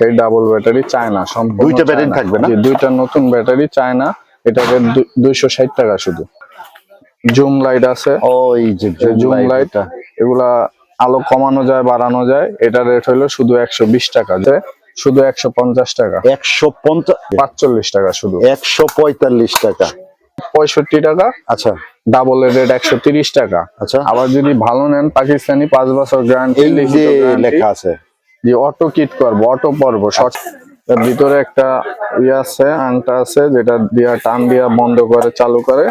এই double battery China সম্পূর্ণ দুইটা ব্যাটারি থাকবে না? দুইটা নতুন ব্যাটারি চায়না এটা রেট দুইশো ষাট টাকা শুধু। জুম লাইট আছে। ওই যে জুম লাইট এগুলা আলো কমানো যায় বাড়ানো যায়। এটা রেট হলো শুধু একশো বিশ টাকা। যে শুধু একশো পঞ্চাশ টাকা। একশো পঞ্চাশ পাঁচচল্লিশ টাকা শুধু। একশো পঁয়তাল্লিশ টাকা। পঁয়ষট্টি টাকা। আচ্ছা। ডাবল রেট একশো তিরিশ টাকা। আচ্ছা। আবার যদি ভালো নেন পাকিস্তানি পাঁচ বছর গ্যারান্টি লেখা আছে। যে অটো কিট করব অটো পর্ব শর্ট। এর ভিতরে একটা ইয়ে আছে আংটা আছে যেটা দিয়া টান দিয়া বন্ধ করে চালু করে।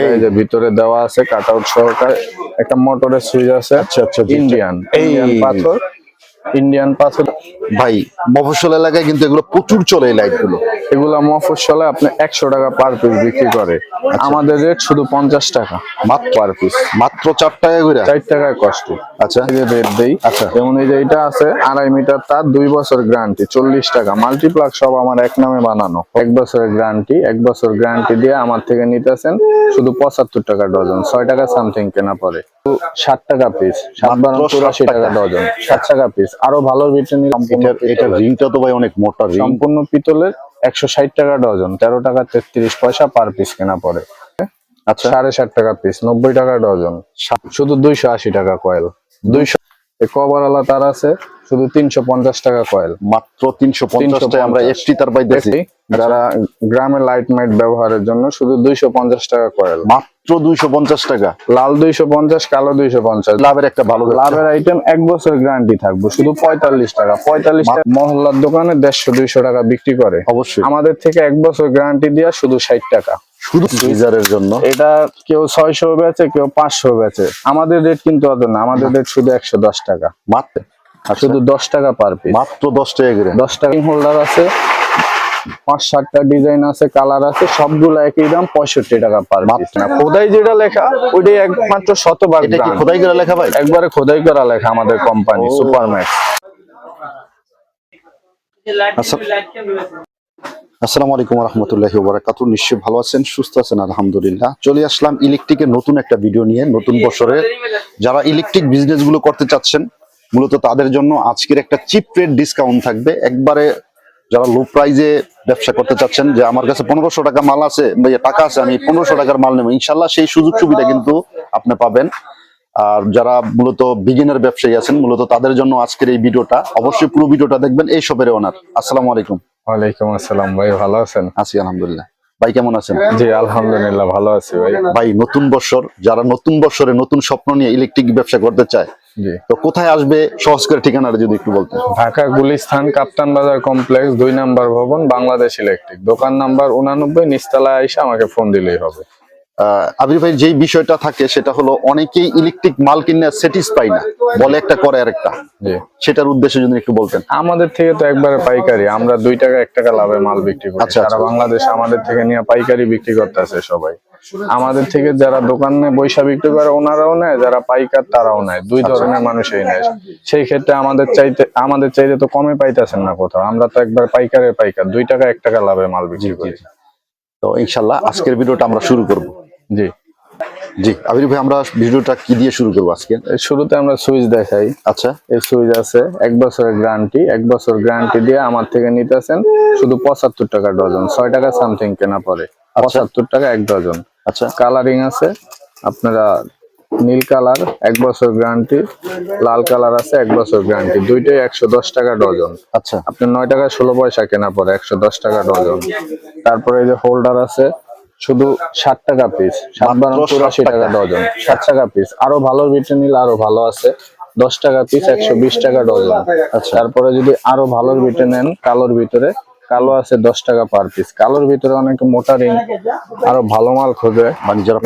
এই যে ভিতরে দেওয়া আছে কাট আউট সহকারে। একটা মোটরের সুইচ আছে আচ্ছা, আচ্ছা, আচ্ছা। ইন্ডিয়ান ইন্ডিয়ান পাথর। ইন্ডিয়ান পাথর ভাই মফস্বল এলাকায় কিন্তু এগুলো প্রচুর চলে এই লাইটগুলো এগুলা মফস্বলে আপনি একশো টাকা পার পিস বিক্রি করে। আচ্ছা। আমাদের রেট শুধু পঞ্চাশ টাকা। মাত্র পার পিস মাত্র চার টাকা করে চার টাকায় কষ্ট। আচ্ছা। এই যে রেট দেই। আচ্ছা। যেমন এই যে এটা আছে আড়াই মিটার তার দুই বছর গ্যারান্টি চল্লিশ টাকা। মাল্টিপ্লাক সব আমার এক নামে বানানো। এক বছরের গ্যারান্টি এক বছর গ্যারান্টি দিয়ে আমার থেকে নিতেছেন শুধু পঁচাত্তর টাকা ডজন ছয় টাকা সামথিং কেনা পড়ে ষাট টাকা পিস সাত বারো চুরাশি 60 টাকা টাকা। ডজন ষাট টাকা পিস আরও ভালো এটা রিংটা তো ভাই অনেক মোটা রিং। সম্পূর্ণ পিতলের একশো ষাট টাকা ডজন তেরো টাকা তেত্রিশ পয়সা পার পিস কেনা পড়ে। আচ্ছা। সাড়ে ষাট টাকা পিস নব্বই টাকা ডজন। শুধু দুইশো আশি টাকা কয়েল দুইশো কভারওয়ালা তার আছে। শুধু তিনশো পঞ্চাশ টাকা কয়েল মাত্র তিনশো পঞ্চাশ টাকা আমরা 350 এফটি তার পাইতেছি। যারা গ্রামে লাইট মাইট ব্যবহারের জন্য শুধু দুইশো পঞ্চাশ টাকা কয়েল মাত্র দুইশো পঞ্চাশ টাকা। লাল দুইশো পঞ্চাশ কালো দুইশো পঞ্চাশ। লাভের একটা ভালো লাভের আইটেম এক বছর গ্যারান্টি থাকবে শুধু পঁয়তাল্লিশ টাকা। পঁয়তাল্লিশ টাকা মহল্লার দোকানে দেড়শো দুইশো টাকা বিক্রি করে। অবশ্যই। আমাদের থেকে এক বছর গ্যারান্টি দেওয়া শুধু ষাট টাকা। শুধু গিজারের জন্য? এটা কেউ ছয়শো বেচে কেউ পাঁচশো বেচে। আমাদের রেট কিন্তু অত না আমাদের রেট শুধু একশো দশ টাকা। মাত্র আর শুধু দশ টাকা পার পিস মাত্র দশ টাকা করে। দশ টাকা হোল্ডার আছে পাঁচ সাতটা ডিজাইন আছে কালার আছে সবগুলো একই দাম পঁয়ষট্টি টাকা পার না খোদাই যেটা লেখা ওইটাই একমাত্র শতভাগ খোদাই করে লেখা ভাই? একবারে খোদাই করা লেখা আমাদের কোম্পানি ও। সুপারম্যাক্স আচ্ছা। আসসালামু আলাইকুম রহমতুল্লাহি ওবারাকাতু। নিশ্চয়ই ভালো আছেন সুস্থ আছেন আলহামদুলিল্লাহ। চলে আসলাম ইলেকট্রিকের নতুন একটা ভিডিও নিয়ে নতুন বছরে যারা ইলেকট্রিক বিজনেসগুলো করতে চাচ্ছেন মূলত তাদের জন্য আজকের একটা চিপ রেট ডিসকাউন্ট থাকবে। একবারে যারা লো প্রাইজে ব্যবসা করতে চাচ্ছেন যে আমার কাছে পনেরোশো টাকা মাল আছে টাকা আছে আমি পনেরোশো টাকার মাল নেব। ইনশাল্লাহ সেই সুযোগ সুবিধা কিন্তু আপনি পাবেন। আর যারা মূলত বিগিনার ব্যবসায়ী আছেন মূলত তাদের জন্য আজকের এই ভিডিওটা অবশ্যই পুরো ভিডিওটা দেখবেন এই শপের ওনার আসসালামু আলাইকুম। ওয়ালাইকুম আসসালাম ভাই ভালো আছেন? আছি আলহামদুলিল্লাহ। ভাই কেমন আছেন? জি আলহামদুলিল্লাহ ভালো আছি ভাই। ভাই নতুন বছর যারা নতুন বছরে নতুন স্বপ্ন নিয়ে ইলেকট্রিক ব্যবসা করতে চায় তো কোথায় আসবে? সহজ করে ঠিকানাটা যদি একটু বলতেন। ঢাকা গুলিস্থান কাপ্তান বাজার কমপ্লেক্স দুই নাম্বার ভবন বাংলাদেশ ইলেকট্রিক। দোকান নাম্বার উনানব্বই নিচতলায় এসে আমাকে ফোন দিলেই হবে। আবির ভাই যেই বিষয়টা থাকে সেটা হলো অনেকেই ইলেকট্রিক মাল কিনে স্যাটিসফাই না। বলে একটা করে আর একটা সেটার উদ্দেশ্যে যদি একটু বলতেন। আমাদের থেকে তো একবারে পাইকারি। আমরা দুই টাকা এক টাকা লাভে মাল বিক্রি করি। আচ্ছা, সারা আচ্ছা। বাংলাদেশ আমাদের থেকে নিয়ে পাইকারি বিক্রি করতে আছে সবাই। আমাদের থেকে যারা দোকানে বৈশা বিক্রি করে ওনারাও নেয়। যারা পাইকার তারাও নেয়। দুই আচ্ছা। ধরনের মানুষই নেয়। সেই ক্ষেত্রে আমাদের চাইতে আমাদের চাইতে তো কমে পাইতেছেন না কোথাও। আমরা তো একবার পাইকারের পাইকার। দুই টাকা এক টাকা লাভে মাল বিক্রি করি। তো ইনশাল্লাহ আজকের ভিডিওটা আমরা শুরু করব। জি। জি আবির ভাই আমরা ভিডিওটা কি দিয়ে শুরু করব আজকে? শুরুতে আমরা সুইচ দেখাই। আচ্ছা। এই সুইচ আছে এক বছরের গ্যারান্টি এক বছর গ্যারান্টি দিয়ে আমার থেকে নিতেছেন শুধু পঁচাত্তর টাকা ডজন ছয় টাকা সামথিং কেনা পড়ে পঁচাত্তর টাকা এক ডজন। আচ্ছা। কালারিং আছে আপনারা নীল কালার এক বছর গ্যারান্টি লাল কালার আছে এক বছর গ্যারান্টি দুইটাই একশো দশ টাকা ডজন। আচ্ছা। আপনি নয় টাকা ষোলো পয়সা কেনা পড়ে একশো দশ টাকা ডজন। তারপরে এই যে হোল্ডার আছে শুধু ষাট টাকা পিস সাত বারো মাত্র 60 চুরাশি টাকা। ডজন ষাট টাকা পিস আরও ভালো বিটে নিলে আরও ভালো আছে। দশ টাকা পিস একশো বিশ টাকা ডজন আচ্ছা। তারপরে যদি আরও ভালোর বিটে নেন কালোর ভিতরে কালো আছে দশ টাকা পার পিস কালোর ভিতরে অনেক মোটা রিং আরও ভালো মাল খোঁজে। মানে যারা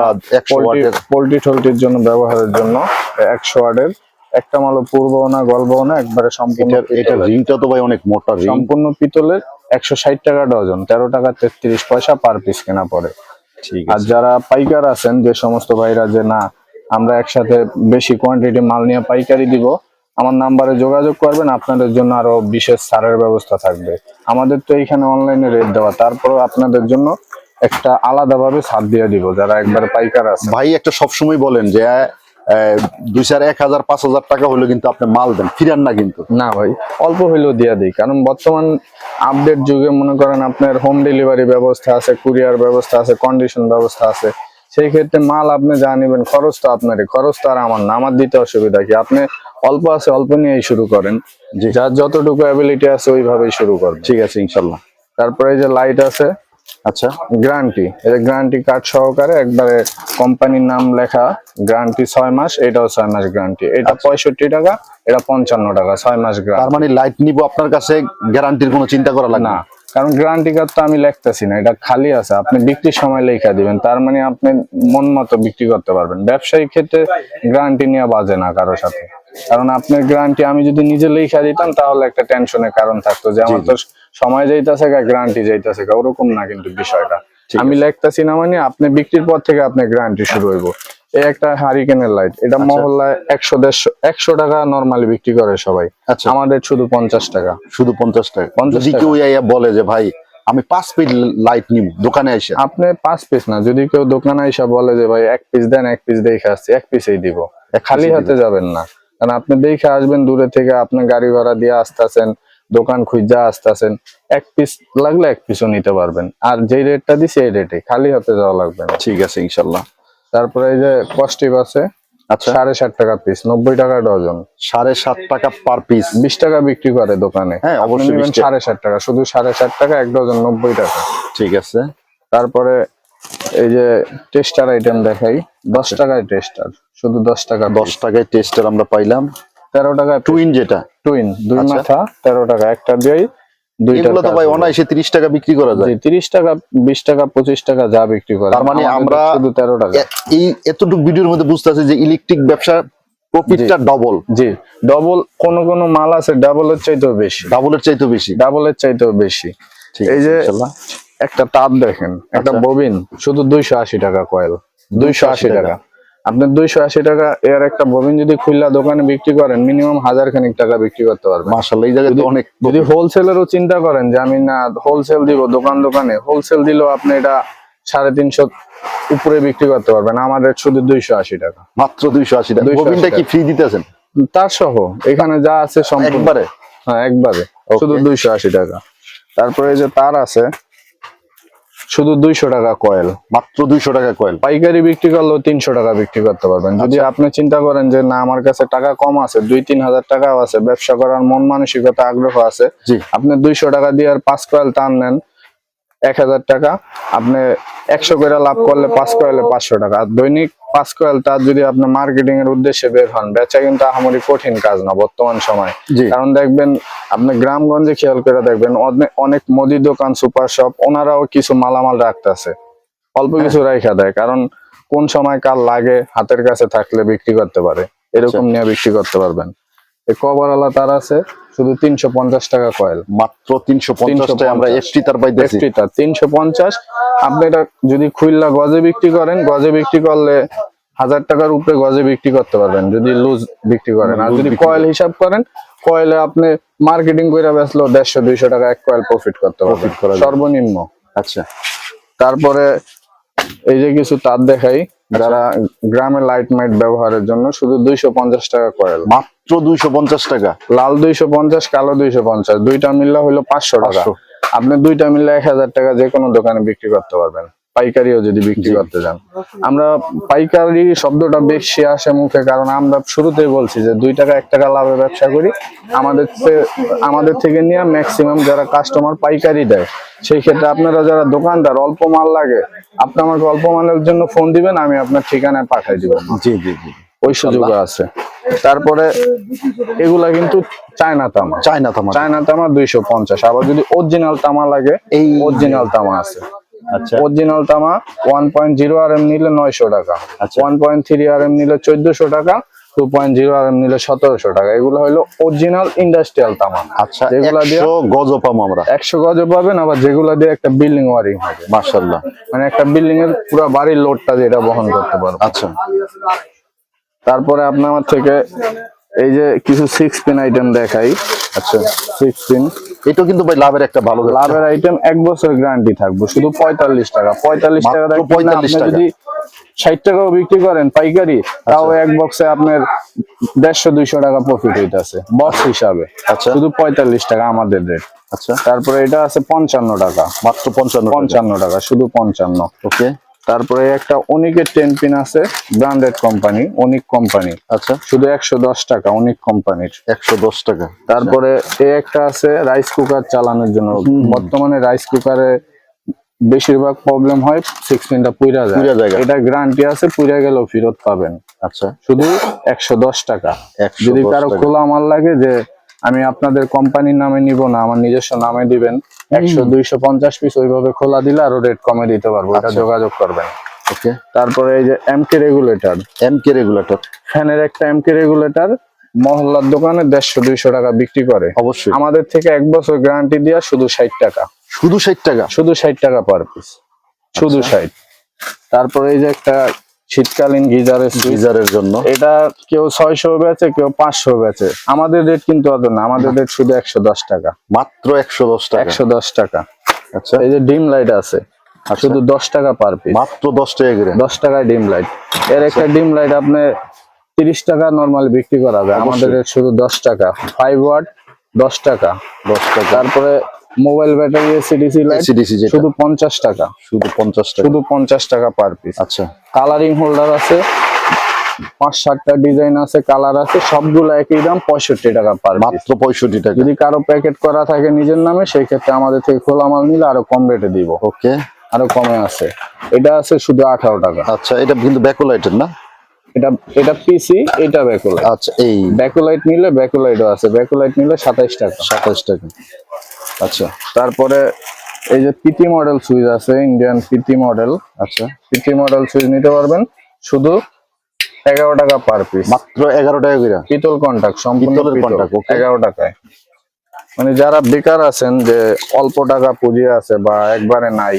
বা পোল্ট্রি টোল্ট্রির জন্য ব্যবহারের জন্য একশো ওয়ার্ডের একটা মালও পূর্বও না গল্পও না একবারে সম্পূর্ণ এটার রিংটা তো ভাই অনেক মোটা রিং। সম্পূর্ণ পিতলের একশো ষাট টাকা ডজন তেরো টাকা তেত্রিশ পয়সা পার পিস কেনা পড়ে। ঠিক আর যারা পাইকার আছেন যে সমস্ত ভাইরা যে না আমরা একসাথে বেশি কোয়ান্টিটি মাল নিয়ে পাইকারি দিব আমার নাম্বারে যোগাযোগ করবেন আপনাদের জন্য আরও বিশেষ ছাড়ের ব্যবস্থা থাকবে। আমাদের তো এইখানে অনলাইনে রেট দেওয়া তারপরেও আপনাদের জন্য একটা আলাদাভাবে ছাড় দিয়ে দিব যারা একবার পাইকার আছে ভাই একটা সবসময় বলেন যে দুই চার এক হাজার পাঁচ হাজার টাকা হলে কিন্তু আপনি মাল দেন। ফিরান না কিন্তু। না ভাই অল্প হইলেও দিয়ে দিই। কারণ বর্তমান আপডেট যুগে মনে করেন আপনার হোম ডেলিভারি ব্যবস্থা আছে কুরিয়ার ব্যবস্থা আছে কন্ডিশন ব্যবস্থা আছে। সেই ক্ষেত্রে মাল আপনি যা নেবেন খরচ তো আপনারই। খরচ তো আর আমার না। আমার দিতে অসুবিধা কি? আপনি অল্প আছে অল্প নিয়েই শুরু করেন। জি। যার যতটুকু অ্যাবিলিটি আছে ওইভাবেই শুরু করবেন। ঠিক আছে ইনশাল্লাহ। তারপরে যে লাইট আছে আচ্ছা গ্যারান্টি এটা গ্যারান্টি কার্ড সহকারে একবারে কোম্পানির নাম লেখা গ্যারান্টি ছয় মাস এটাও ছয় মাস গ্যারান্টি এটা পঁয়ষট্টি টাকা এটা পঞ্চান্ন টাকা ছয় মাস গ্যারান্টি তার মানে লাইট নিব আপনার কাছে গ্যারান্টির কোনো চিন্তা করা লাগে না? কারণ গ্যারান্টি কার্ড তো আমি লিখতেছি না এটা খালি আছে। আপনি বিক্রির সময় লেখা দিবেন তার মানে আপনি মন মতো বিক্রি করতে পারবেন। ব্যবসায়িক ক্ষেত্রে গ্যারান্টি নেওয়া বাজে না কারোর সাথে। কারণ আপনার গ্যারান্টি আমি যদি নিজে লেখা দিতাম তাহলে একটা টেনশনের কারণ থাকতো যে আমার তো সময় যাইতেছে গা গ্যারান্টি যাইতেছে গা ওরকম না কিন্তু বিষয়টা। আমি লিখতেছি না মানে আপনি বিক্রির পর থেকে আপনার গ্যারান্টি শুরু হইব। এই একটা হারিকেনের লাইট এটা মহল্লায় একশো দেড়শো একশো টাকা নর্মালি বিক্রি করে সবাই। আচ্ছা। আমাদের শুধু পঞ্চাশ টাকা। শুধু পঞ্চাশ টাকা? 50 যদি কেউ বলে যে ভাই আমি পাঁচ পিস লাইট নিব দোকানে এসে আপনি পাঁচ পিস না যদি কেউ দোকানে এসে বলে যে ভাই এক পিস দেন এক পিস দেখে আসছি এক পিসেই দিব। খালি হাতে যাবেন না। কারণ আপনি দেখে আসবেন দূরে থেকে আপনি গাড়ি ভাড়া দিয়ে আসতেছেন দোকান খুঁজা আসতেছেন এক পিস লাগলে এক পিসও নিতে পারবেন। আর যেই রেটটা দিছি এই রেটে খালি হাতে যাওয়া লাগবে না। ঠিক আছে ইনশাল্লাহ তারপরে এই যে কস্টিভ আছে আচ্ছা। সাড়ে ষাট টাকা পিস নব্বই টাকা ডজন। সাড়ে সাত টাকা পার পিস বিশ টাকা বিক্রি করে দোকানে। হ্যাঁ, অবশ্যই নেবেন 20 টাকা। সাড়ে ষাট টাকা শুধু সাড়ে ষাট টাকা এক ডজন নব্বই টাকা। ঠিক আছে। তারপরে এই যে টেস্টার আইটেম দেখাই দশ টাকায় টেস্টার শুধু দশ টাকা দশ টাকায় টেস্টার আমরা পাইলাম। তেরো টাকা টুইন যেটা? টুইন দুই আচ্ছা। মাথা তেরো টাকা একটা দিয়েই এগুলো তো ভাই অনায়াসে তিরিশ টাকা বিক্রি করা যায়। তিরিশ টাকা বিশ টাকা পঁচিশ টাকা যা বিক্রি করে। তার মানে আমরা- শুধু তেরো টাকা। এই এতটুকু ভিডিওর মধ্যে বুঝতে আছে যে ইলেকট্রিক ব্যবসা প্রফিটটা ডবল জি ডবল কোন কোন মাল আছে ডাবলের চাইতেও বেশি। ডাবলের চাইতে বেশি। ডাবলের চাইতেও বেশি। এই যে। একটা তার দেখেন একটা আচ্ছা। ববিন শুধু দুইশো আশি টাকা কয়েল দুইশো আশি টাকা। আপনি দুইশো আশি টাকা এর একটা ববিন যদি খুললা দোকানে বিক্রি করেন মিনিমাম হাজার খানিক টাকা বিক্রি করতে পারবেন। মাশাআল্লাহ এই জায়গায় অনেক যদি হোলসেলেরও চিন্তা করেন যে আমি না হোলসেল দিব দোকান দোকানে হোলসেল দিলেও আপনি এটা সাড়ে তিনশো উপরে বিক্রি করতে পারবেন আমাদের শুধু দুইশো আশি টাকা। মাত্র দুইশো আশি টাকা। 280 ববিনটা কি ফ্রি দিতেছেন? তার সহ এখানে যা আছে সম্পূর্ণ। একবারে? হ্যাঁ একবারে। শুধু দুইশো আশি টাকা। তারপরে যে তার আছে শুধু দুইশো টাকা কয়েল মাত্র দুইশো টাকা কয়েল পাইকারি বিক্রি করলেও তিনশো টাকা বিক্রি করতে পারবেন। যদি আপনি চিন্তা করেন যে না আমার কাছে টাকা কম আছে দুই তিন হাজার টাকাও আছে ব্যবসা করার মন মানসিকতা আগ্রহ আছে জি। আপনি দুইশো টাকা দিয়ে আর পাঁচ কয়েল টান নেন এক হাজার টাকা আপনি একশো করে লাভ করলে পাঁচ কয়েলে পাঁচশো টাকা। আর দৈনিক পাঁচ কয়েল তার যদি আপনি মার্কেটিং এর উদ্দেশ্যে বের হন বেচা কিন্তু আহামরি কঠিন কাজ না বর্তমান সময়। কারণ দেখবেন আপনি গ্রামগঞ্জে খেয়াল করে দেখবেন অনে- অনেক মুদি দোকান সুপার শপ ওনারাও কিছু মালামাল রাখতেছে। অল্প কিছু রাইখা দেয় কারণ কোন সময় কার লাগে হাতের কাছে থাকলে বিক্রি করতে পারে। এরকম নিয়ে বিক্রি করতে পারবেন। এই কভারওয়ালা তার আছে শুধু তিনশো পঞ্চাশ টাকা কয়েল মাত্র তিনশো পঞ্চাশটায় আমরা 350 এফটি তার পাইতেছি। এফটিটা তিনশো পঞ্চাশ। আপনি এটা যদি খুললা গজে বিক্রি করেন গজে বিক্রি করলে হাজার টাকার উপরে গজে বিক্রি করতে পারবেন যদি লুজ বিক্রি করেন। আর যদি কয়েল হিসাব করেন কয়েলে আপনি মার্কেটিং করে বেচলো দেড়শো দুইশো টাকা এক কয়েল প্রফিট করতে পারবেন। Profit সর্বনিম্ন। আচ্ছা। তারপরে এই যে কিছু তার দেখাই যারা গ্রামে লাইট মাইট ব্যবহারের জন্য শুধু দুইশো পঞ্চাশ টাকা কয়েল মাত্র দুইশো পঞ্চাশ টাকা। লাল দুইশো পঞ্চাশ কালো দুইশো পঞ্চাশ দুইটা মিললে হইল পাঁচশো টাকা। 500 আপনি দুইটা মিললে এক হাজার টাকা যে কোনো দোকানে বিক্রি করতে পারবেন। পাইকারিও যদি বিক্রি করতে যান আমরা পাইকারি শব্দটা বেশি আসে মুখে কারণ আমরা শুরুতেই বলছি যে দুই টাকা এক টাকা লাভে ব্যবসা করি। আমাদের আমাদের থেকে নিয়ে ম্যাক্সিমাম যারা কাস্টমার পাইকারি দেয় সেই ক্ষেত্রে আপনারা যারা দোকানদার অল্প মাল লাগে আপনি আমাকে অল্প মালের জন্য ফোন দিবেন আমি আপনার ঠিকানায় পাঠাই দিব। জি জি জি। ওই সুযোগ আছে। তারপরে এগুলা কিন্তু চায়না তামা। চায়না তামা। চায়না তামা দুইশো পঞ্চাশ। আবার যদি অরিজিনাল তামা লাগে এই অরিজিনাল তামা আছে। আচ্ছা। অরিজিনাল তামা one point zero R M নিলে নয়শো টাকা। One point three R M নিলে চোদ্দশো টাকা two point zero R M নিলে সতেরোশো টাকা। এগুলো হলো অরিজিনাল ইন্ডাস্ট্রিয়াল তামা। আচ্ছা যেগুলা দিয়ে একশো গজ পাবো আমরা। একশো গজে পাবেন আবার যেগুলা দিয়ে একটা বিল্ডিং ওয়ারিং হবে। মার্শাল্লাহ মানে একটা বিল্ডিং এর পুরো বাড়ির লোডটা যেটা বহন করতে পারবে। আচ্ছা। তারপরে আপনি আমার থেকে এই যে কিছু সিক্স পিন আইটেম দেখাই। আচ্ছা সিক্স পিন এটা কিন্তু ভাই লাভের একটা ভালো লাভের আইটেম এক বছর গ্যারান্টি থাকবে শুধু পঁয়তাল্লিশ টাকা। পঁয়তাল্লিশ টাকা মাত্র দিয়ে কিনে 45 আপনি টাকা। যদি ষাট টাকাও বিক্রি করেন পাইকারি তাও এক বক্সে আপনার দেড়শো দুইশো টাকা প্রফিট হইতেছে বক্স হিসাবে। আচ্ছা। শুধু পঁয়তাল্লিশ টাকা আমাদের রেট আচ্ছা। তারপরে এটা আছে পঞ্চান্ন টাকা। মাত্র পঞ্চান্ন পঞ্চান্ন টাকা শুধু পঞ্চান্ন। ওকে তারপরে একটা অনিকের টেন পিন আছে ব্র্যান্ডেড কোম্পানি অনিক কোম্পানি। আচ্ছা। শুধু একশো দশ টাকা অনিক কোম্পানির। একশো দশ টাকা। তারপরে এ একটা আছে রাইস কুকার চালানোর জন্য। বর্তমানে রাইস কুকারে বেশিরভাগ প্রবলেম হয় সিক্স পিনটা পুইরা পুইরা যায়। এটা গ্যারান্টি আছে পুইরা গেলেও ফেরত পাবেন। আচ্ছা। শুধু একশো দশ টাকা। 110 যদি কারও খোলা মাল লাগে যে আমি আপনাদের কোম্পানির নামে নিব না আমার নিজস্ব নামে দিবেন। একশো দুইশো পঞ্চাশ পিস ওইভাবে খোলা দিলে আরও রেট কমে দিতে পারব এটা আচ্ছা। যোগাযোগ করবেন। ওকে। তারপরে এই যে MK regulator M K regulator ফ্যানের একটা এমকে রেগুলেটর মহল্লার দোকানে দেড়শো দুইশো টাকা বিক্রি করে। অবশ্যই। আমাদের থেকে এক বছর গ্যারান্টি দেওয়া শুধু ষাট টাকা। শুধু ষাট টাকা? শুধু ষাট টাকা পার পিস শুধু ষাট। তারপরে এই যে একটা শীতকালীন গিজারের গিজারের জন্য। এটা কেউ ছয়শো বেচে কেউ পাঁচশো বেচে। আমাদের রেট কিন্তু অত না আমাদের রেট শুধু একশো দশ টাকা। মাত্র একশো দশ টাকা। একশো দশ টাকা। আচ্ছা। এই যে ডিম লাইট আছে আর শুধু দশ টাকা পার পিস মাত্র দশ টাকা করে। দশ টাকায় ডিম লাইটের একটা ডিম লাইট আপনি তিরিশ টাকা নর্মালি বিক্রি করা যায়। আমাদের rate শুধু দশ টাকা। ফাইভ ওয়াট দশ টাকা। দশ টাকা। তারপরে mobile battery ACDC light ACDC শুধু পঞ্চাশ টাকা। শুধু পঞ্চাশ টাকা। শুধু পঞ্চাশ টাকা পার পিস আচ্ছা। কালারিং হোল্ডার আছে পাঁচ সাতটা ডিজাইন আছে কালার আছে সবগুলো একই দাম পঁয়ষট্টি টাকা পার পিস মাত্র পঁয়ষট্টি টাকা। যদি কারও প্যাকেট করা থাকে নিজের নামে সেই ক্ষেত্রে আমাদের থেকে খোলা মাল নিলে আরও কম রেটে দিব। ওকে। আরও কমে আছে। এটা আছে শুধু আঠারো টাকা। আচ্ছা এটা কিন্তু ব্যাকোলাইটের না? এটা এটা পিসি এটা ব্যাকুলাইট আচ্ছা এই। ব্যাকুলাইট নিলে ব্যাকুলাইটও আছে ব্যাকুলাইট নিলে সাতাইশ টাকা। সাতাশ টাকা। আচ্ছা তারপরে এই যে পিটি মডেল সুইচ আছে ইন্ডিয়ান পিটি মডেল আচ্ছা পিটি মডেল সুইচ নিতে পারবেন শুধু এগারো টাকা পার পিস মাত্র এগারো টাকা করে। পিতল কন্টাক্ট সম্পূর্ণ. এগারো টাকায়। মানে যারা বেকার আছেন যে অল্প টাকা পুঁজি আছে বা একবারে নাই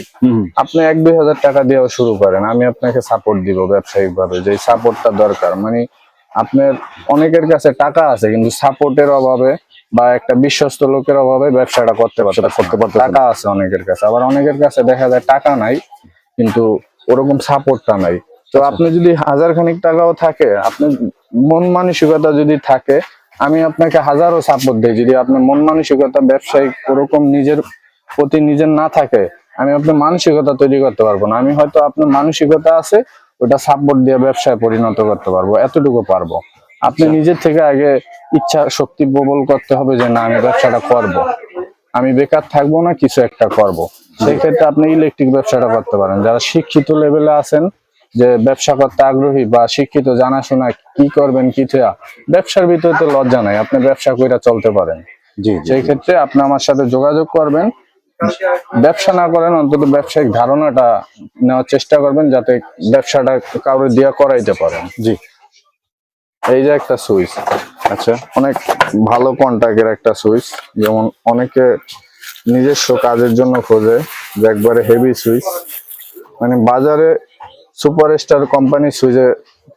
আপনি এক দুই হাজার টাকা দিয়েও শুরু করেন। আমি আপনাকে সাপোর্ট দিব ব্যবসায়িক ভাবে যে সাপোর্টটা দরকার। মানে আপনার অনেকের কাছে টাকা আছে কিন্তু সাপোর্টের অভাবে বা একটা বিশ্বস্ত লোকের অভাবে ব্যবসাটা করতে পারতেছে টাকা আছে অনেকের কাছে আবার অনেকের কাছে দেখা যায় টাকা নাই কিন্তু ওরকম সাপোর্টটা নাই। তো আচ্ছা। আপনি যদি হাজার খানিক টাকাও থাকে আপনি মন মানসিকতা যদি থাকে আমি আপনাকে হাজারও সাপোর্ট দিই। যদি আপনার মন মানসিকতা ব্যবসায়িক ওরকম নিজের প্রতি নিজের না থাকে আমি আপনার মানসিকতা তৈরি করতে পারব না। আমি হয়তো আপনার মানসিকতা আছে ওটা সাপোর্ট দিয়ে ব্যবসায় পরিণত করতে পারব এতটুকু পারব। আপনি নিজের থেকে আগে ইচ্ছা শক্তি প্রবল করতে হবে যে না আমি ব্যবসাটা করব। আমি বেকার থাকব না কিছু একটা করব। সেই ক্ষেত্রে আপনি ইলেকট্রিক ব্যবসাটা করতে পারেন। যারা শিক্ষিত লেভেলে আছেন যে ব্যবসা করতে আগ্রহী বা শিক্ষিত জানাশোনা কি করবেন কি থিয়া ব্যবসার ভিতরে তো লজ্জা নাই আপনি ব্যবসা কইরা চলতে পারেন। জি জি সেই ক্ষেত্রে আপনি আমার সাথে যোগাযোগ করবেন। ব্যবসা না করেন অন্তত ব্যবসায়িক ধারণাটা নেওয়ার চেষ্টা করবেন যাতে ব্যবসাটা কারোর দিয়া করাইতে পারেন। জি। এই যে একটা সুইচ আচ্ছা অনেক ভালো কন্ট্যাক্টের একটা সুইচ, যেমন অনেকে নিজস্ব কাজের জন্য খোঁজে যে একবারে হেভি সুইচ। মানে বাজারে সুপারস্টার কোম্পানির সুইচের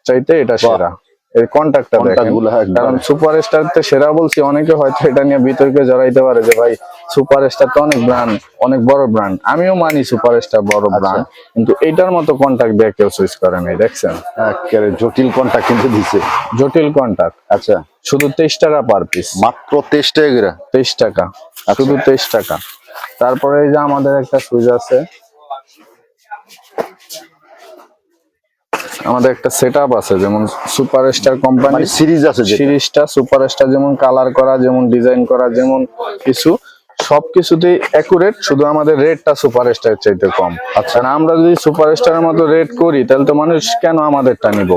চাইতে এটা সেরা। এই কন্টাক্টটা দেখেন। গুলো কারণ সুপার স্টার তো সেরা বলছি অনেকে হয়তো এটা নিয়ে বিতর্কে জড়াইতে পারে যে ভাই সুপার স্টার তো অনেক ব্র্যান্ড অনেক বড় ব্র্যান্ড আমিও মানি সুপার স্টার বড় আচ্ছা। ব্র্যান্ড কিন্তু এটার মতো কন্টাক্ট দিয়ে কেউ সুইচ করে নাই দেখছেন? একেবারে জটিল কন্টাক্ট কিন্তু দিছে। জটিল কন্টাক্ট আচ্ছা। শুধু তেইশ টাকা পার পিস মাত্র তেইশ টাকা তেইশ টাকা। আচ্ছা। শুধু তেইশ টাকা। তারপরে এই যে আমাদের একটা সুইচ আছে আমাদের একটা সেট আছে যেমন সুপার স্টার কোম্পানি মানে সিরিজ আছে সিরিজটা সুপার স্টার যেমন কালার করা যেমন ডিজাইন করা যেমন কিছু সবকিছুতেই অ্যাকুরেট শুধু আমাদের রেটটা সুপার স্টার চাইতে কম। আচ্ছা। না আমরা যদি সুপার স্টারের মতো রেট করি তাহলে তো মানুষ কেন আমাদেরটা নিব?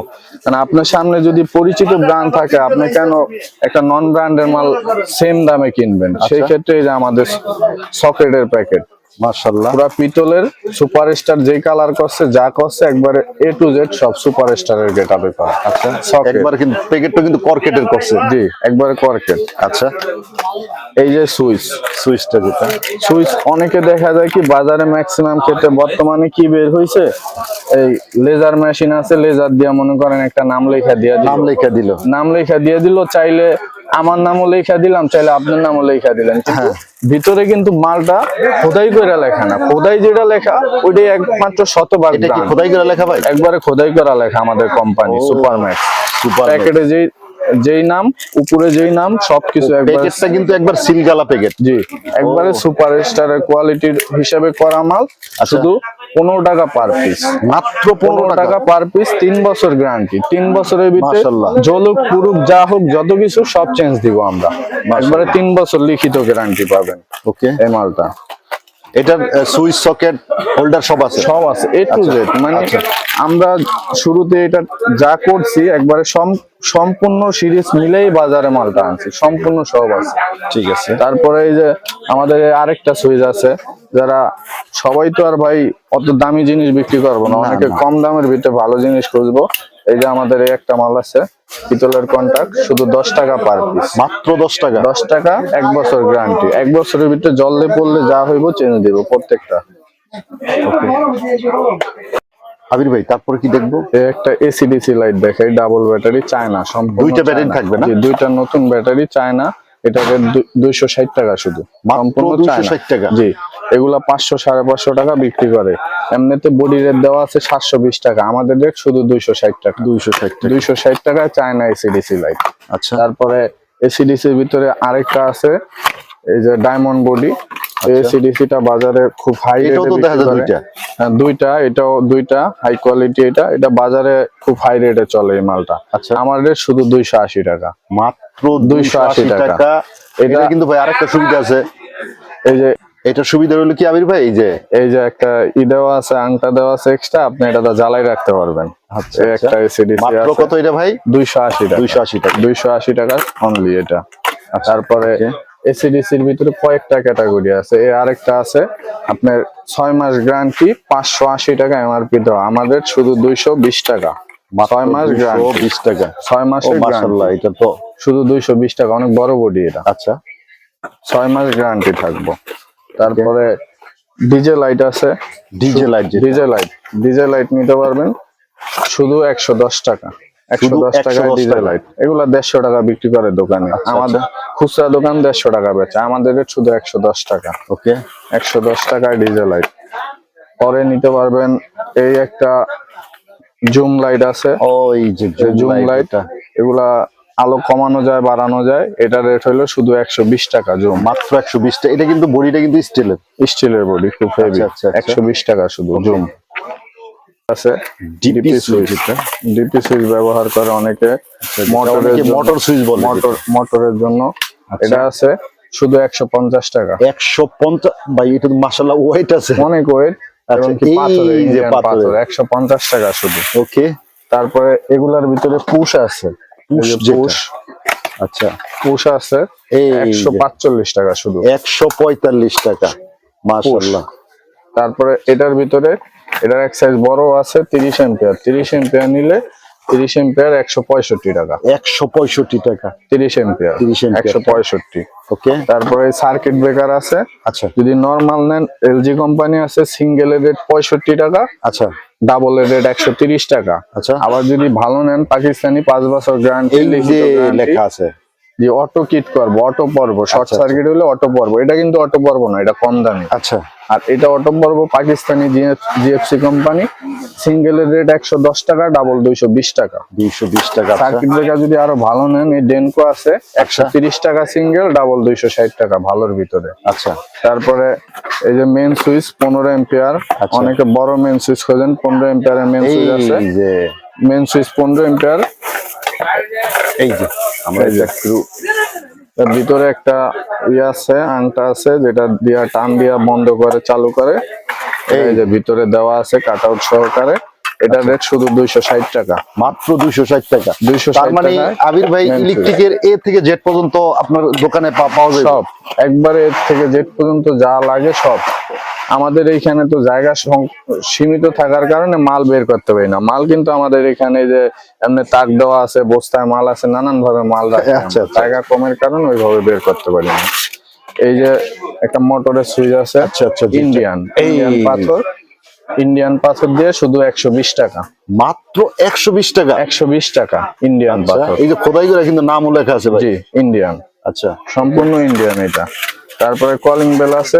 কারণ আপনার সামনে যদি পরিচিত ব্র্যান্ড থাকে আপনি কেন একটা নন ব্র্যান্ডের মাল সেম দামে কিনবেন? সেই ক্ষেত্রে এই যে আমাদের সকেটের প্যাকেট মাশাল্লাহ পুরা পিতলের সুপারস্টার যেই কালার করছে যা করছে একবারে এ টু জেড সব সুপারস্টারের গেট আপে করা আচ্ছা Socket। একবার কিন্তু প্যাকেটটা কিন্তু কর্কেটের করছে। জি। একবারে কর্কেট আচ্ছা এই যে সুইচ সুইচটা যেটা। সুইচ অনেকে দেখা যায় কি বাজারে ম্যাক্সিমাম ক্ষেত্রে বর্তমানে কি বের হয়েছে এই লেজার মেশিন আছে লেজার দিয়ে মনে করেন একটা নাম লেখা দিয়ে নাম লেখা দিল। নাম লেখা দিয়ে দিল চাইলে আমার নামও লেখা দিলাম চাইলে আপনার নামও লেখা দিলেন। ভিতরে কিন্তু মালটা খোদাই করে লেখা না। খোদাই যেটা লেখা ওইটাই একমাত্র এটা কি খোদাই করে লেখা ভাই? একবারে খোদাই করা লেখা আমাদের কোম্পানি সুপারম্যাক্স সুপার প্যাকেটে যেই যেই নাম উপরে যেই নাম সবকিছু প্যাকেটটা কিন্তু একবার সিলগালা প্যাকেট। জি একবারে সুপার স্টারের কোয়ালিটির হিসাবে করা মাল। শুধু পনেরো টাকা পার পিস মাত্র পনেরো টাকা। পার পিস তিন বছর গ্যারান্টি তিন বছরের ভিতরে। জলুক পুরুক যা হোক যত কিছু সব চেঞ্জ দিব আমরা। একবারে তিন বছর লিখিত গ্যারান্টি পাবেন ওকে এই মালটা। এটার সুইচ সকেট হোল্ডার সব আছে। সব আছে এ টু জেড মানে আচ্ছা। আমরা শুরুতে এটা যা করছি একবারে সম- সম্পূর্ণ সিরিজ মিলেই বাজারে মালটা আনছি সম্পূর্ণ সব আছে। ঠিক আছে। তারপরে এই যে আমাদের আরেকটা সুইচ আছে যারা সবাই তো আর ভাই অত দামি জিনিস বিক্রি করব না, অনেকে কম দামের ভিতরে ভালো জিনিস খুঁজবো এই যে আমাদের এই একটা মাল আছে পিতলের কন্ট্রাক্ট শুধু দশ টাকা পার পিস মাত্র দশ টাকা? দশ টাকা এক বছর গ্যারান্টি এক বছরের ভিতরে জলে পড়লে যা হইব চেনে দিব প্রত্যেকটা। আবির ভাই তারপরে কি দেখব? একটা এসিডিসি লাইট দেখাই ডাবল ব্যাটারি চায়না সম্পূর্ণ দুইটা ব্যাটারি থাকবে না? দুইটা নতুন ব্যাটারি চায়না এটা দুইশো ষাট টাকা শুধু। সম্পূর্ণ টাকা? জি এগুলা পাঁচশো সাড়ে পাঁচশো টাকা বিক্রি করে। এমনিতে বডি রেট দেওয়া আছে সাতশো বিশ টাকা। আমাদের রেট শুধু দুইশো ষাট টাকা। দুইশো ষাট দুইশো ষাট টাকায় চায়না এসিডিসি লাইট আচ্ছা। তারপরে এসিডিসির ভিতরে আরেকটা আছে এই যে ডায়মন্ড বডি এসিডিসিটা বাজারে খুব হাই এটাও তো দেখা যায় দুইটা? হ্যাঁ, দুইটা এটাও দুইটা হাই কোয়ালিটি এটা। এটা বাজারে খুব হাই রেটে চলে এই মালটা। আচ্ছা। আমার রেট শুধু দুইশো আশি টাকা। মাত্র 280 দুইশো আশি টাকা। এটা কিন্তু ভাই আরেকটা সুবিধা আছে। এই যে এটা সুবিধা হলো কি আবির ভাই? এই যে এই যে একটা ই দেওয়া আছে আংটা দেওয়া আছে এক্সট্রা আপনি এটা জ্বালাই রাখতে পারবেন। আচ্ছা, আচ্ছা। একটা এসিডিসি মাত্র কত এটা ভাই? দুইশো আশি টাকা। দুইশো আশি টাকা। দুইশো আশি টাকা অনলি এটা। তারপরে Okay. এসিডিসির ভিতরে কয়েকটা ক্যাটাগরি আছে। এই আরেকটা আছে আপনার ছয় মাস গ্যারান্টি পাঁচশো আশি টাকা এমআরপি দেওয়া। আমাদের শুধু দুইশো বিশ টাকা। ছয় মাস গ্যারান্টি বিশ টাকা। ছয় মাসের এটা তো শুধু দুইশো বিশ টাকা অনেক বড় বডি এটা। আচ্ছা। ছয় মাস গ্যারান্টি থাকব। তারপরে ডিজে লাইট আছে। DJ light DJ light. DJ light নিতে পারবেন। শুধু একশো দশ টাকা। একশো দশ টাকা 110 ডিজে লাইট। এগুলা দেড়শো টাকা বিক্রি করে দোকানে। আচ্ছা, আমাদের খুচরা দোকান দেড়শো টাকা বেচে আমাদের শুধু একশো দশ টাকা। ওকে। একশো দশ ডিজে লাইট। পরে নিতে পারবেন এই একটা জুম লাইট আছে। ওই যে জুম এগুলা আলো কমানো যায় বাড়ানো যায়। এটা রেট হলো শুধু একশো বিশ টাকা জুম। মাত্র একশো বিশ টাকা এটা কিন্তু বডিটা কিন্তু স্টিলের। স্টিলের বডি খুব হেভি আচ্ছা, আচ্ছা, আচ্ছা। একশো বিশ টাকা শুধু জুম। আছে DP DP switch switch. DP switch ব্যবহার করে অনেকে মোটরের মোটর সুইচ বলে মোটর মোটরের জন্য। আচ্ছা। এটা আছে শুধু একশো পঞ্চাশ টাকা। একশো পঞ্চাশ ভাই এটা মাসাল্লাহ ওয়েট আছে। অনেক ওয়েট আচ্ছা, একশো পঞ্চাশ টাকা শুধু। ওকে তারপরে এগুলার ভিতরে পুশ আছে। পুশ আচ্ছা পুশ আছে। এই একশো পাঁচচল্লিশ টাকা শুধু। একশো পঁয়তাল্লিশ টাকা। মাসাল্লাহ তারপরে এটার ভিতরে এটার এক সাইজ বড় আছে তিরিশ এম্পিয়ার তিরিশ এম্পিয়ার নিলে তিরিশ এম্পিয়ার একশো পঁয়ষট্টি টাকা। একশো পঁয়ষট্টি টাকা। তিরিশ এম্পিয়ার 30 ampere। একশো পঁয়ষট্টি। ওকে তারপরে সার্কিট ব্রেকার আছে। আচ্ছা। যদি নর্মাল নেন এলজি কোম্পানি আছে সিঙ্গেল এর রেট পঁয়ষট্টি টাকা আচ্ছা। ডাবল এর রেট একশো তিরিশ টাকা। আচ্ছা। আবার যদি ভালো নেন পাকিস্তানি পাঁচ বছর গ্যারান্টি লেখা আছে। যে অটো কিট করব অটো পর্ব শর্ট সার্কিট হলে অটো পর্ব। এটা কিন্তু অটো পর্ব না এটা কম দামি। আচ্ছা। আর এটা অটো পর্ব পাকিস্তানি জিএফসি কোম্পানি। সিঙ্গেলের রেট একশো দশ টাকা ডাবল দুইশো বিশ টাকা। দুইশো বিশ টাকা আচ্ছা। সার্কিট ব্রেকার যদি আরও ভালো নেন এই ডেনকো আছে একশো তিরিশ টাকা সিঙ্গেল ডাবল দুইশো ষাট টাকা ভালোর ভিতরে। আচ্ছা। তারপরে এই যে মেন সুইচ পনেরো এম্পিয়ার আচ্ছা। অনেকে বড় মেন সুইচ খোঁজেন পনেরো এম্পিয়ারের মেন সুইচ আছে। যে মেন সুইচ পনেরো এম্পিয়ার এই যে আমরা একটু এর ভিতরে একটা ইয়ে আছে আংটা আছে যেটা দিয়া টান দিয়া বন্ধ করে চালু করে। এই যে ভিতরে দেওয়া আছে কাট আউট সহকারে। এটা রেট শুধু দুইশো ষাট টাকা। মাত্র দুইশো ষাট টাকা। দুইশো তার মানে আবির ভাই ইলেকট্রিকের এ থেকে জেড পর্যন্ত আপনার দোকানে পাওয়া যায় সব। একবারে এর থেকে জেড পর্যন্ত যা লাগে সব। আমাদের এইখানে তো জায়গা সীমিত থাকার কারণে মাল বের করতে পারি না। মাল কিন্তু আমাদের এখানে যে এমনি তাক দেওয়া আছে বস্তায় মাল আছে নানান ভাবে মাল রাখি আমরা। আচ্ছা, আচ্ছা। জায়গা কমের কারণে ওইভাবে বের করতে পারি না। এই যে একটা মোটরের সুইচ আছে আচ্ছা, আচ্ছা, ইন্ডিয়ান। এই ইন্ডিয়ান পাথর। ইন্ডিয়ান পাথর দিয়ে শুধু একশো বিশ টাকা। মাত্র একশো বিশ টাকা? একশো বিশ টাকা ইন্ডিয়ান আচ্ছা, পাথর। এই যে খোদাই করে কিন্তু নাম লেখা আছে জি ইন্ডিয়ান। আচ্ছা। সম্পূর্ণ ইন্ডিয়ান এটা। তারপরে কলিং বেল আছে।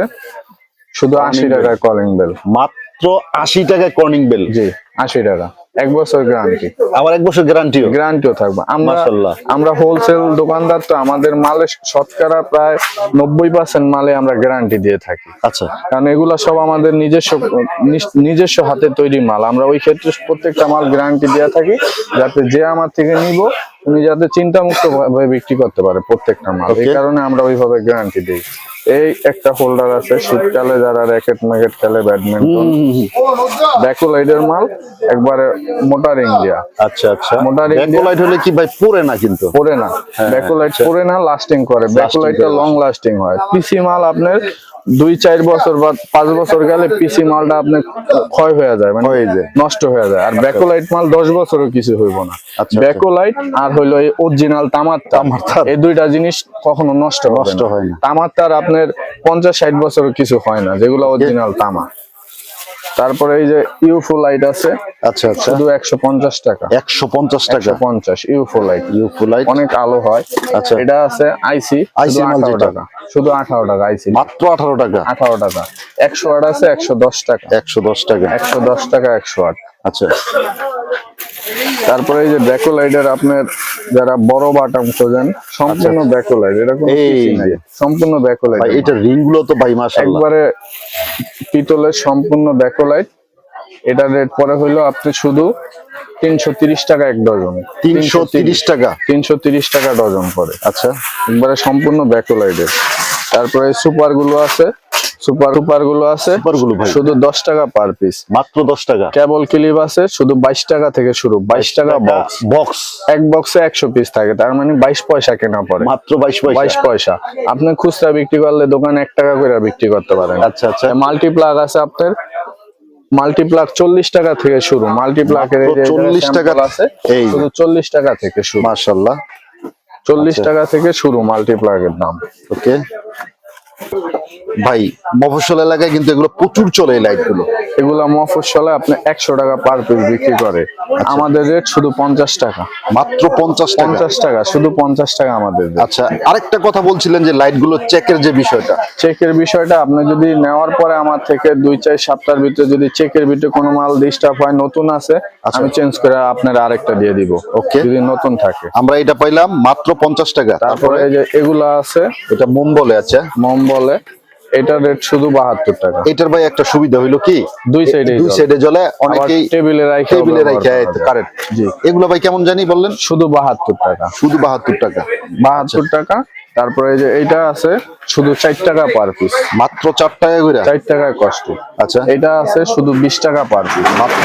শুধু আশি। টাকায় কলিং বেল মাত্র আশি টাকা কর্নিং বেল জি আশি টাকা। এক বছর গ্যারান্টি আবার এক বছর গ্যারান্টিও গ্যারান্টিও থাকবে। আমরা মাশাআল্লাহ। আমরা হোলসেল দোকানদার তো আমাদের মালে শতকরা প্রায় নব্বই পার্সেন্ট মালে আমরা গ্যারান্টি দিয়ে থাকি। আচ্ছা। কারণ এগুলো সব আমাদের নিজস্ব নিজস্ব হাতে তৈরি মাল। আমরা ওই ক্ষেত্রে প্রত্যেকটা মাল গ্যারান্টি দেওয়া থাকি যাতে যে আমার থেকে নিব উনি যাতে চিন্তা মুক্ত ভাবে বিক্রি করতে পারে প্রত্যেকটা মাল। এই কারণে আমরা ওইভাবে গ্যারান্টি দিই। এই একটা হোল্ডার আছে শীতকালে যারা র্যাকেট ম্যাকেট খেলে ব্যাডমিন্টন ব্যাকোলাইডের মাল একবারে মোটা রিং দেয়া। আচ্ছা আচ্ছা। মোটা ring দিয়ে- হলে কি ভাই পড়ে না কিন্তু? পরে না। ব্যাকোলাইট পরে না লাস্টিং করে। ব্যাকোলাইটটা লং লাস্টিং হয়। পিসি মাল আপনার দুই চার বছর বা পাঁচ বছর গেলে পিসি মালটা আপনার ক্ষয় হয়ে যায় মানে হয়ে যায়। নষ্ট হয়ে যায়। আর ব্যাকোলাইট মাল দশ বছরও কিছু হইব না। আচ্ছা। ব্যাকোলাইট আর হইল এই অরিজিনাল তামার তামার এই দুইটা জিনিস কখনো নষ্ট নষ্ট হয় না। তামার তার আপনার পঞ্চাশ ষাট বছরও কিছু হয় না যেগুলো অরিজিনাল তামা। তারপরে এই যে ইউফো লাইট আছে আচ্ছা আচ্ছা। শুধু একশো পঞ্চাশ টাকা। একশো পঞ্চাশ টাকা? একশো পঞ্চাশ ইউফো লাইট ইউফো লাইট অনেক আলো হয়। আচ্ছা। এটা আছে আইসি আইসি শুধু আঠারো টাকা। শুধু আঠারো টাকা আইসি মাত্র আঠারো টাকা? আঠারো টাকা। একশো আট আছে একশো দশ টাকা। একশো দশ টাকা। একশো দশ টাকা একশো আট। আচ্ছা। তারপরে এই যে ব্যাকোলাইডের আপনার যারা বড় বাটাম খোঁজেন সম্পূর্ণ ব্যাকোলাইড এটা কোনো যে। সম্পূর্ণ ব্যাকোলাইড। এটা রিংগুলো তো ভাই মাশাআল্লাহ। একবারে পিতলের সম্পূর্ণ ব্যাকোলাইট এটা রেট পরে হইল আপনি শুধু তিনশো তিরিশ টাকা এক ডজন। তিনশো তিরিশ টাকা? তিনশো তিরিশ টাকা ডজন পরে। আচ্ছা। একবারে সম্পূর্ণ ব্যাকোলাইডের। তারপরে সুপারগুলো আছে। সুপার সুপারগুলো আছে। গুলো ভাই। শুধু দশ টাকা পার পিস মাত্র দশ টাকা। কেবল ক্লিপ আছে শুধু বাইশ টাকা থেকে শুরু। বাইশ টাকা বক্স বক্স এক বক্সে একশো পিস থাকে তার মানে বাইশ পয়সা কেনা পড়ে। মাত্র বাইশ পয়সা। বাইশ পয়সা। আপনি খুচরা বিক্রি করলে দোকানে এক টাকা করে বিক্রি করতে পারেন। আচ্ছা আচ্ছা। মাল্টিপ্লাগ আছে আপনার। মাল্টিপ্লাগ চল্লিশ টাকা থেকে শুরু। মাল্টিপ্লাগের মাত্র 40 টাকা আছে এই। শুধু চল্লিশ টাকা থেকে শুরু। মার্শাল্লাহ চল্লিশ আচ্ছা। টাকা থেকে শুরু মাল্টিপ্লাগের দাম। ওকে। ভাই মফস্বল এলাকায় কিন্তু এগুলো প্রচুর চলে এই লাইটগুলো এগুলা মফস্বলে আপনি একশো টাকা পার পিস বিক্রি করে। আমাদের রেট শুধু পঞ্চাশ টাকা। মাত্র পঞ্চাশ পঞ্চাশ টাকা শুধু পঞ্চাশ টাকা আমাদের আচ্ছা আরেকটা কথা বলছিলেন যে লাইটগুলো চেকের যে বিষয়টা। চেকের বিষয়টা আপনি যদি নেওয়ার পরে আমার থেকে দুই চার সপ্তাহের ভিতরে যদি চেকের ভিতরে কোনো মাল ডিস্টার্ব হয় নতুন আছে আচ্ছা। আমি চেঞ্জ করে আপনার আরেকটা দিয়ে দিব। Okay. যদি নতুন থাকে। আমরা এটা পাইলাম মাত্র পঞ্চাশ টাকা। তারপরে এই যে এগুলা আছে এটা মোম বলে আচ্ছা মম বলে এটা রেট শুধু বাহাত্তর টাকা। এটার ভাই একটা সুবিধা হইল কি? দুই সাইডে দুই সাইডে জ্বলে অনেকেই টেবিলে রাখে টেবিলে রাখে কারেন্ট জি। এগুলো ভাই কেমন জানি বললেন? শুধু বাহাত্তর টাকা। শুধু বাহাত্তর টাকা। বাহাত্তর টাকা। তারপরে যে এটা আছে শুধু চার টাকা পার পিস মাত্র চার টাকা করে চার টাকায় কষ্ট। আচ্ছা। এটা আছে শুধু বিশ টাকা পার পিস মাত্র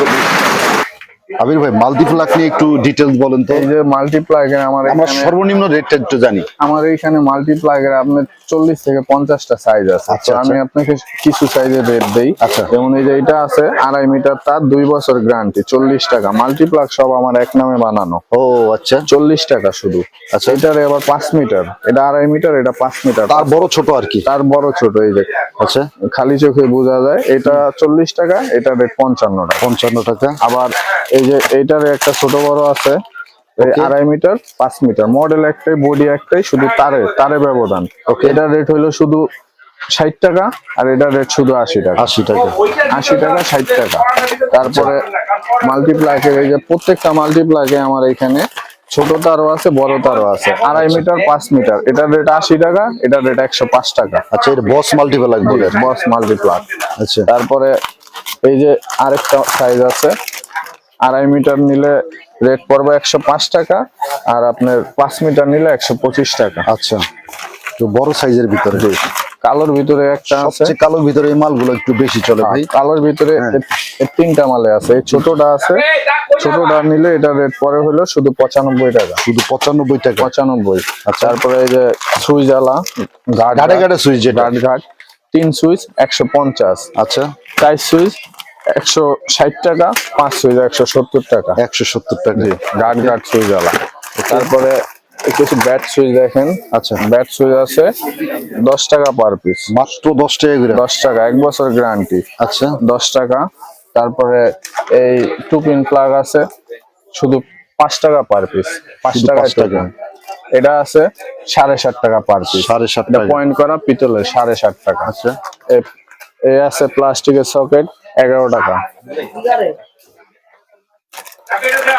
আবির ভাই মাল্টিপ্লাক নিয়ে একটু ডিটেলস বলেন তো। এই যে মাল্টিপ্লাগের আমার আমরা সর্বনিম্ন রেটটা একটু জানি। আমার এইখানে মাল্টিপ্লাগের আপনার চল্লিশ থেকে পঞ্চাশটা সাইজ আছে। আচ্ছা, আমি আচ্ছা। আপনাকে কিছু সাইজের রেট দেই। আচ্ছা। যেমন এই যে এটা আছে আড়াই মিটার তার দুই বছর গ্যারান্টি চল্লিশ টাকা। মাল্টিপ্লাগ সব আমার এক নামে বানানো। ও আচ্ছা। চল্লিশ টাকা শুধু। আচ্ছা। এটারে আবার পাঁচ মিটার এটা আড়াই মিটার এটা পাঁচ মিটার তার বড় ছোট আর কি? তার বড় ছোট এই যে। আচ্ছা। খালি চোখে বোঝা যায় এটা চল্লিশ টাকা এটা রেট পঞ্চান্ন টাকা। পঞ্চান্ন টাকা। আবার এই যে এইটার একটা ছোট বড় আছে. আড়াই মিটার পাঁচ মিটার। মডেল একটাই বডি একটাই শুধু তারে তারে ব্যবধান. এটার রেট হলো শুধু ষাট টাকা আর এটার রেট শুধু আশি টাকা। আশি টাকা। আশি টাকা ষাট টাকা। তারপরে মাল্টিপ্লাকের এই যে প্রত্যেকটা মাল্টিপ্লাকে আমার এখানে ছোট তারও আছে বড় তারও আছে। আড়াই মিটার পাঁচ মিটার। এটার রেট আশি টাকা এটার রেট একশো পাঁচ টাকা। আচ্ছা এটা বস মাল্টিপ্লাক বলে বস মাল্টিপ্লাক আচ্ছা। তারপরে এই যে আরেকটা সাইজ আছে আড়াই মিটার নিলে রেট পড়বে একশো পাঁচ টাকা আর আপনার পাঁচ মিটার নিলে একশো পঁচিশ টাকা। আচ্ছা। তো বড় সাইজের ভিতরে। কালোর ভিতরে একটা আছে। সবচেয়ে কালোর ভিতরে এই মালগুলো একটু বেশি চলে ভাই। কালোর ভিতরে এ তিনটা মালে আছে। এই ছোটটা আছে। ছোটটা নিলে এটা রেট পরে হলো শুধু পঁচানব্বই টাকা। শুধু পঁচানব্বই টাকা। পঁচানব্বই। তারপরে এই যে সুইচ আলা গাড়ে গাড়ে সুইচ যেটা। গার্ড ঘাট তিন সুইচ একশো পঞ্চাশ। আচ্ছা। চার সুইচ একশো ষাট টাকা পাঁচ সুইচ একশো সত্তর টাকা। একশো সত্তর টাকা। গার্ড গার্ড সুইচ আলা তারপরে কিছু ব্যাট সুইচ দেখেন। আচ্ছা। ব্যাট সুইচ আছে দশ টাকা পার পিস। মাত্র দশ টাকা করে? দশ টাকা এক বছর গ্যারান্টি। আচ্ছা। দশ টাকা। তারপরে এই টু পিন প্লাগ আছে শুধু পাঁচ টাকা পার পিস। পাঁচ টাকা? টাকা। এটা আছে সাড়ে সাত টাকা পার পিস। সাড়ে সাত টাকা। পয়েন্ট করা পিতলের সাড়ে সাত টাকা। আচ্ছা। এ- আছে প্লাস্টিকের সকেট এগারো টাকা।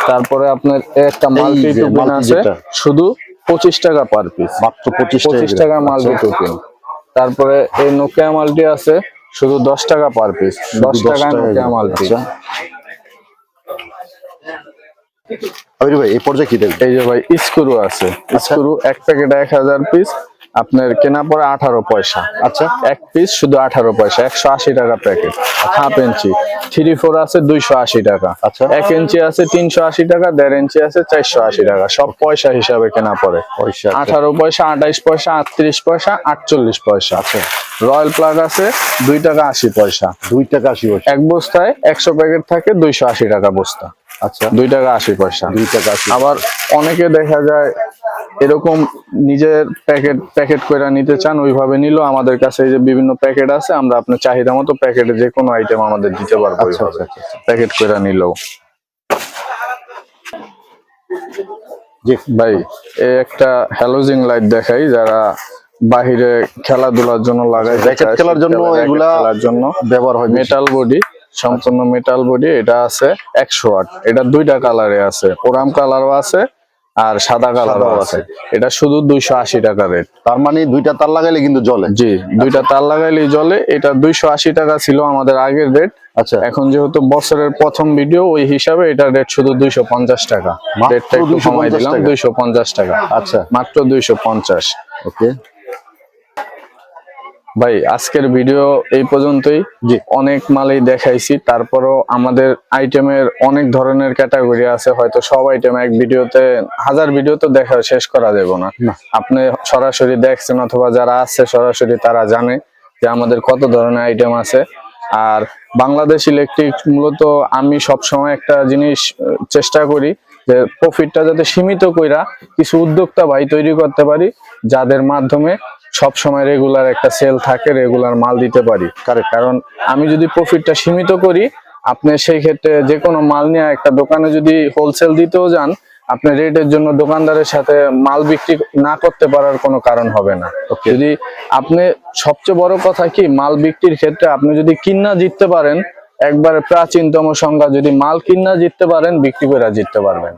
তারপরে আপনার একটা মাল্টি টুপিন আছে শুধু পঁচিশ টাকা পার পিস মাত্র পঁচিশ পঁচিশ টাকা মাল্টি টুপিন তারপরে এই নোকিয়া মাল্টি আছে শুধু দশ টাকা পার পিস দশ টাকা নোকিয়া মাল্টি। আচ্ছা। ভাই এই পর্যায়ে কি এই যে ভাই স্ক্রু আছে। আচ্ছা। স্ক্রু এক প্যাকেট এক হাজার পিস আপনার কেনা পরে আঠারো পয়সা। আচ্ছা এক পিস শুধু আঠারো পয়সা একশো আশি টাকা packet half inch. Three four আছে দুইশো আশি টাকা। আচ্ছা। এক ইঞ্চি আছে তিনশো আশি টাকা দেড় ইঞ্চি আছে চারশো আশি টাকা। সব পয়সা হিসাবে কেনা পড়ে। পয়সা আচ্ছা। আঠারো পয়সা আঠাইশ পয়সা আটত্রিশ পয়সা আটচল্লিশ পয়সা। আচ্ছা। রয়্যাল প্লাগ আছে দুই টাকা আশি পয়সা। দুই টাকা আশি পয়সা। এক বস্তায় একশো প্যাকেট থাকে দুইশো আশি টাকা বস্তা। আচ্ছা। দুই টাকা আশি পয়সা। দুই টাকা আবার অনেকে দেখা যায় এরকম নিজের প্যাকেট প্যাকেট করে নিতে চান ওইভাবে নিলেও আমাদের কাছে এই যে বিভিন্ন প্যাকেট আছে আমরা আপনার চাহিদা মতো প্যাকেটে যে কোনো আইটেম আমাদের দিতে পারব আচ্ছা। আচ্ছা আচ্ছা। প্যাকেট করে নিলেও ভাই এই একটা হ্যালোজিং লাইট দেখাই যারা বাহিরে খেলাধুলার জন্য লাগাই Racket খেলার জন্য এগুলা খেলার জন্য ব্যবহার হয় মেটাল বডি সম্পূর্ণ মেটাল বডি এটা আছে একশো আট। এটা দুইটা কালারে আছে। ওরাম কালারও আছে আর সাদা কালারও আছে। এটা শুধু দুইশো আশি টাকা রেট তার মানে দুইটা তার লাগাইলে কিন্তু জলে জি দুইটা তার লাগাইলে জলে এটা দুইশো আশি টাকা ছিল আমাদের আগের রেট আচ্ছা। এখন যেহেতু বছরের প্রথম ভিডিও ওই হিসাবে এটা রেট শুধু দুইশো পঞ্চাশ টাকা। রেটটা একটু 250 কমাই দিলাম দুইশো পঞ্চাশ টাকা। আচ্ছা। মাত্র দুইশো পঞ্চাশ। ওকে ভাই আজকের ভিডিও এই পর্যন্তই জি। অনেক মালই দেখাইছি তারপরও আমাদের আইটেমের অনেক ধরনের ক্যাটাগরি আছে হয়তো সব আইটেম এক ভিডিওতে হাজার ভিডিও তো দেখা শেষ করা যাবে না না। আপনি সরাসরি দেখছেন অথবা যারা আছে সরাসরি তারা জানে যে আমাদের কত ধরনের আইটেম আছে আর বাংলাদেশ ইলেকট্রিক মূলত আমি সব সময় একটা জিনিস চেষ্টা করি যে প্রফিটটা যাতে সীমিত কইরা কিছু উদ্যোক্তা ভাই তৈরি করতে পারি যাদের মাধ্যমে সব সময় রেগুলার একটা সেল থাকে রেগুলার মাল দিতে পারি. কারণ আমি যদি প্রফিটটা সীমিত করি আপনি সেই ক্ষেত্রে যে কোনো মাল নিয়ে একটা দোকানে যদি হোলসেল দিতেও যান আপনি রেটের জন্য দোকানদারের সাথে মাল বিক্রি না করতে পারার কোনো কারণ হবে না. যদি আপনি সবচেয়ে বড় কথা কি মাল বিক্রির ক্ষেত্রে আপনি যদি কিন্না জিততে পারেন একবারে প্রাচীনতম সংখ্যা যদি মাল কিন্না জিততে পারেন বিক্রি করে জিততে পারবেন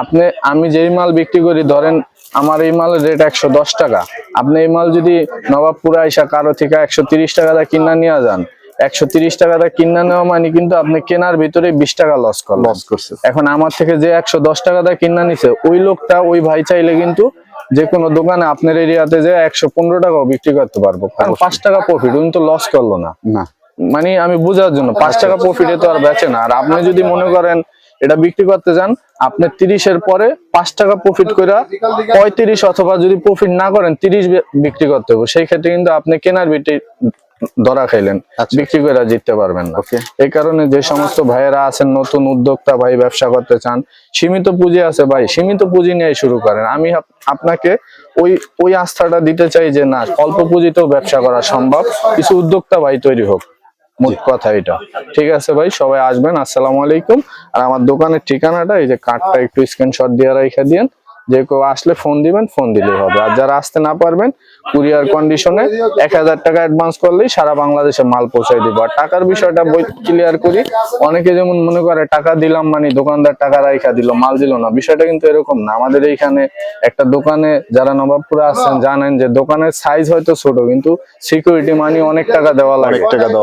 আপনি আমি যেই মাল বিক্রি করি ধরেন আমার এই মালের রেট একশো দশ টাকা। আপনি এই মাল যদি নবাবপুর আইসা কারও থেকে একশো তিরিশ টাকা দিয়ে কিনা নিয়ে যান একশো তিরিশ টাকা দিয়ে কিনা নেওয়া মানে কিন্তু আপনি কেনার ভিতরে বিশ টাকা লস করলেন। লস করছে এখন আমার থেকে যে একশো দশ টাকা দিয়ে কিনা নিছে ওই লোকটা ওই ভাই চাইলে কিন্তু যে কোনো দোকানে আপনার এরিয়াতে যে একশো পনেরো টাকাও বিক্রি করতে পারব। কারণ পাঁচ টাকা প্রফিট উনি তো লস করল না। না। মানে আমি বোঝার জন্য পাঁচ টাকা প্রফিটে তো আর বেচে না। আর আপনি যদি মনে করেন এটা বিক্রি করতে যান আপনি তিরিশের পরে পাঁচ টাকা প্রফিট করে পঁয়ত্রিশ অথবা যদি প্রফিট না করেন তিরিশ বিক্রি করতে হবে সেই ক্ষেত্রে কিন্তু আপনি কেনার বিটি ধরা খাইলেন আচ্ছা। বিক্রি করে জিততে পারবেন না। এই কারণে যে সমস্ত ভাইয়েরা আছেন নতুন উদ্যোক্তা ভাই ব্যবসা করতে চান সীমিত পুঁজি আছে ভাই সীমিত পুঁজি নিয়ে শুরু করেন। আমি আপনাকে ওই ওই আস্থাটা দিতে চাই যে না অল্প পুঁজিতেও ব্যবসা করা সম্ভব কিছু উদ্যোক্তা ভাই তৈরি হোক। মোট কথা এটা। ঠিক আছে ভাই, সবাই আসবেন, আসসালামু আলাইকুম। আর আমার দোকানের ঠিকানাটা, এই যে কার্ডটা একটু স্ক্রিনশট দিয়ে রেখে দিয়েন। যে কেউ আসলে ফোন দিবেন ফোন দিলেই হবে। আর যারা আসতে না পারবেন কুরিয়ার কন্ডিশনে এক হাজার টাকা অ্যাডভান্স করলেই সারা বাংলাদেশে মাল পৌঁছাই দিব। আর টাকার বিষয়টা বই ক্লিয়ার করি অনেকে যেমন মনে করে টাকা দিলাম মানে দোকানদার টাকা রাইখা দিল মাল দিল না। বিষয়টা কিন্তু এরকম না। আমাদের এইখানে একটা দোকানে যারা নবাবপুরে আসছেন জানেন যে দোকানের সাইজ হয়তো ছোট কিন্তু সিকিউরিটি মানি অনেক টাকা দেওয়া লাগে।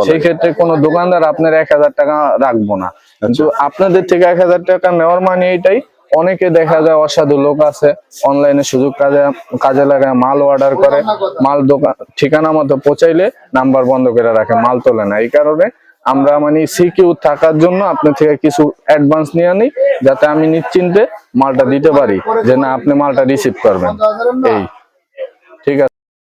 সেই ক্ষেত্রে কোনো দোকানদার আপনার এক হাজার টাকা রাখব না। কিন্তু আপনাদের থেকে এক হাজার টাকা নেওয়ার মানে এইটাই অনেকে দেখা যায় অসাধু লোক আছে অনলাইনে সুযোগ কাজে কাজে লাগায়, মাল অর্ডার করে, মাল দোকান, ঠিকানা মতো পৌঁছাইলে নাম্বার বন্ধ করে রাখে, মাল তোলে না। এই কারণে আমরা মানে সিকিউর থাকার জন্য আপনার থেকে কিছু অ্যাডভান্স নিয়ে নিই যাতে আমি নিশ্চিন্তে মালটা দিতে পারি, যে না, আপনি মালটা রিসিভ করবেন। এই। ঠিক আছে।